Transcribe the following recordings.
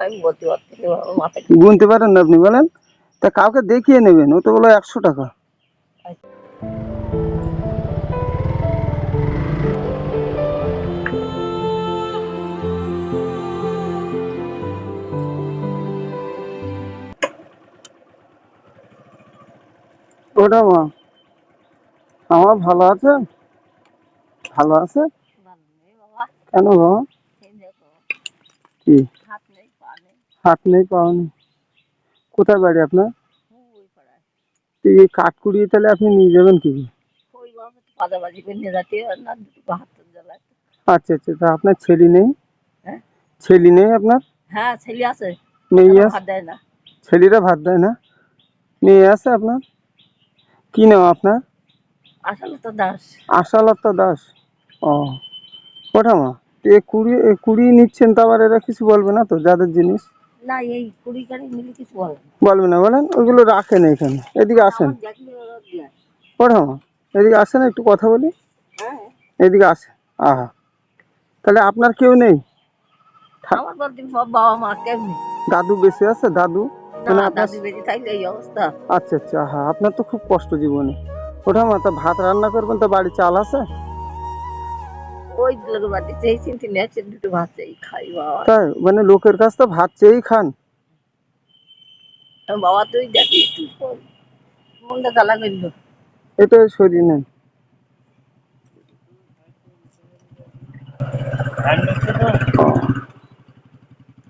টাকা আমি বলতে পারছি মাথায় গুনতে পারেন না আপনি বলেন। তা কাউকে দেখিয়ে নেবেন ও তো বলো একশো টাকা। ওটা মা আমার ভালো আছে? ভালো আছে? কেন বাবা কি? হাত নেই পা হাত নেই পাওয়া নেই। কোথায় বাড়ি আপনার? তো এই কাঠ কুড়িয়ে তাহলে আপনি নিয়ে যাবেন কি? আচ্ছা আচ্ছা তা আপনার ছেলে নেই? হ্যাঁ? ছেলে নেই আপনার? হ্যাঁ ছেলে আছে। মেয়ে আছে? ভাত দেয় না। ছেলেরা ভাত দেয় না? মেয়ে আছে আপনার? কি নাম আপনার? আশালতা দাস। আশালতা দাস। ও ওটা মা। তো এ কুড়ি এ কুড়ি নিচ্ছেন তো আবার এরা কিছু বলবে না তো যাদের জিনিস? না এই কুড়ি কাড়ি মিলে কিছু বলে বলবে না বলেন ওইগুলো রাখেন এখানে। এদিকে আসেন। আমার দেখলে ওরা দেয় ওটা মা এদিকে আসেন একটু কথা বলি। হ্যাঁ। এদিকে আসেন আহা। তাহলে আপনার কেউ নেই? দাদু বেঁচে আছে? দাদু? মানে আচ্ছা আচ্ছা হ্যাঁ আপনার তো খুব কষ্ট জীবনে। ওটা মা তা ভাত রান্না করবেন তো বাড়ি চাল আছে? ওই লোক বাড়ি চেয়ে চিনতে দুটো ভাত চাই খাই বাবা। তাই? মানে লোকের কাছ তো ভাত চেয়েই খান। বাবা তুই দেখি বল। মনটা জ্বালা করল। এটা নেন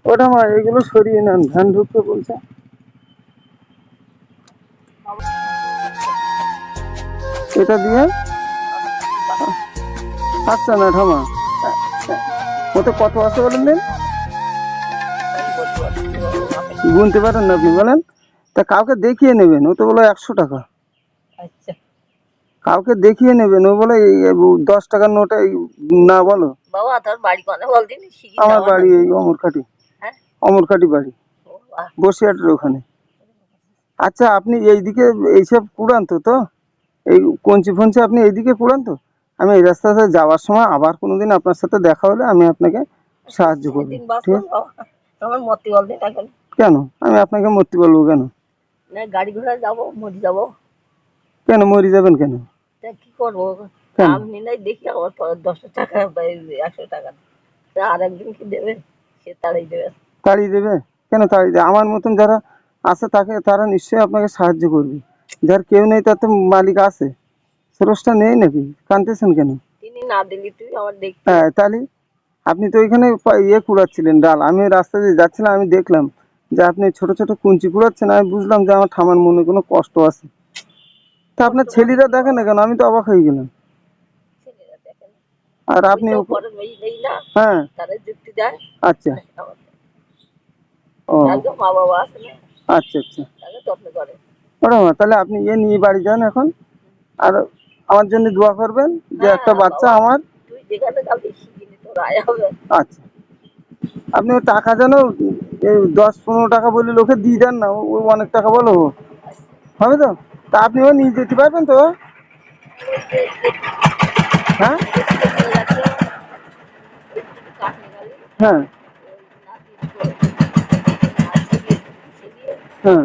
ওটা মা এগুলো সরিয়ে নেন ধান ঢুকতে বলছে। এটা দিয়ে আচ্ছা না ঠামা ওতে কত আছে বলেন দিন? গুনতে পারেন না আপনি বলেন। তা কাউকে দেখিয়ে নেবেন ও তো বলো একশো টাকা। আচ্ছা। কাউকে দেখিয়ে নেবেন ও বলে দশ টাকার নোটে না বলো। বাবা তোর বাড়ি কোনে বলদিন শিখি আমার বাড়ি এই অমরখাটি। হ্যাঁ? অমরখাটি বাড়ি। বসিয়াটের ওখানে। আচ্ছা আপনি এইদিকে এইসব কুড়ান তো তো? এই কঞ্চি ফঞ্চি আপনি এইদিকে কুড়ান তো? আমি এই রাস্তাতে যাওয়ার সময় আবার কোনোদিন আপনার সাথে দেখা হলে আমি আপনাকে সাহায্য করব কেন? আমি আপনাকে মরতে বলব কেন? না গাড়ি ঘোড়া যাব মরি যাব। কেন মরে যাবেন কেন? তা কি করব? আমি নাই দেখি আমার দশটা টাকা একশো টাকা। আর একদিন কি দেবে সে তারাই দেবে। তাড়িয়ে দেবে? কেন তাড়িয়ে দেবে? আমার মতন যারা আছে তাকে তারা নিশ্চয়ই আপনাকে সাহায্য করবে। যার কেউ নেই তার তো মালিক আছে। স্রষ্টা নেই নাকি? কানতেছেন কেন? তিনি না দিলি তুই আমার দেখ। হ্যাঁ তাহলে আপনি তো ওইখানে ইয়ে কুড়াচ্ছিলেন ডাল। আমি রাস্তা দিয়ে যাচ্ছিলাম আমি দেখলাম যে আপনি ছোট ছোট কুঞ্চি কুড়াচ্ছেন। আমি বুঝলাম যে আমার ঠামার মনে কোনো কষ্ট আছে। তা আপনার ছেলেরা দেখে না কেন? আমি তো অবাক হয়ে গেলাম। আর আপনি হ্যাঁ। আচ্ছা। ও। আচ্ছা আচ্ছা। ওরা তাহলে আপনি ইয়ে নিয়ে বাড়ি যান এখন। আর আমার জন্য দোয়া করবেন যে হ্যাঁ, একটা বাচ্চা আমার আচ্ছা। আপনি টাকা যেন দশ পনেরো টাকা বলে লোকে দিয়ে দেন না ও- ওই অনেক টাকা বলো। হবে তো? তা আপনি ও নিয়ে যেতে পারবেন তো? হ্যাঁ? হ্যাঁ। হ্যাঁ।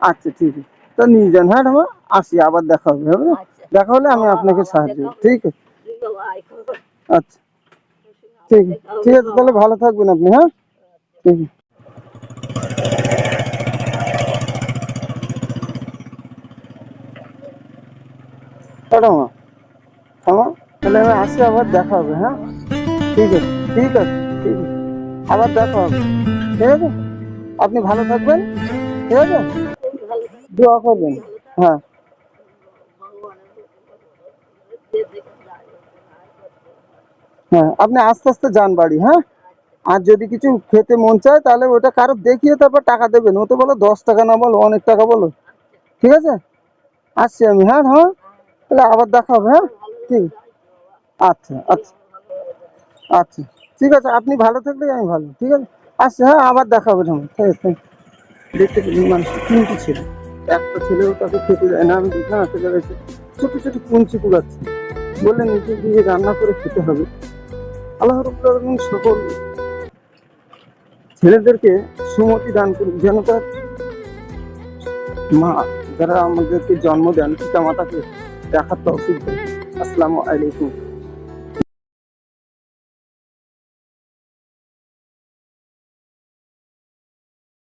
আচ্ছা ঠিক আছে। তো নিয়ে যান হ্যাঁ আসি আবার দেখা হবে হবে। দেখা হলে আমি আপনাকে সাহায্য করব। ঠিক আছে? তুই বাবা আয় খবর আচ্ছা। ঠিক আছে। ঠিক আছে, তাহলে ভালো থাকবেন আপনি হ্যাঁ? ঠিক আছে। ওটা মা। থামো তাহলে আমি আসি, আবার দেখা হবে হ্যাঁ? ঠিক আছে ঠিক আছে ঠিক আছে। আবার দেখা হবে, ঠিক আছে? আপনি ভালো থাকবেন, ঠিক আছে? দোয়া করবেন হ্যাঁ। হ্যাঁ আপনি আস্তে আস্তে যান বাড়ি হ্যাঁ? আর যদি কিছু খেতে মন চায়, তাহলে ওটা কারও দেখিয়ে তারপর টাকা দেবেন। ও তো বলো, দশ টাকা না বলো, অনেক টাকা বলো। ঠিক আছে? আসছি আমি হ্যাঁ হ্যাঁ? তাহলে আবার দেখা হবে হ্যাঁ? ঠিক। আচ্ছা আচ্ছা। আচ্ছা ঠিক আছে, আপনি ভালো থাকলে আমি ভালো, ঠিক আছে? আসছি হ্যাঁ আবার দেখা হবে ঠিক আছে দেখতে পেলেন মানুষ তিনটি ছেলে। একটা ছেলেও তাকে খেতে দেয় না, আমি একটা জায়গায় এসে ছোট ছোট কুঞ্চি কুড়াচ্ছে বললেন নিজে দিয়ে রান্না করে খেতে হবে। আল্লাহ রবুল্লাহ সকল ছেলেদেরকে সুমতি দান করুন, যেন তার মা যারা আমাদেরকে জন্ম দেন পিতা মাতাকে দেখার তৌফিক দেন। আসসালামু আলাইকুম।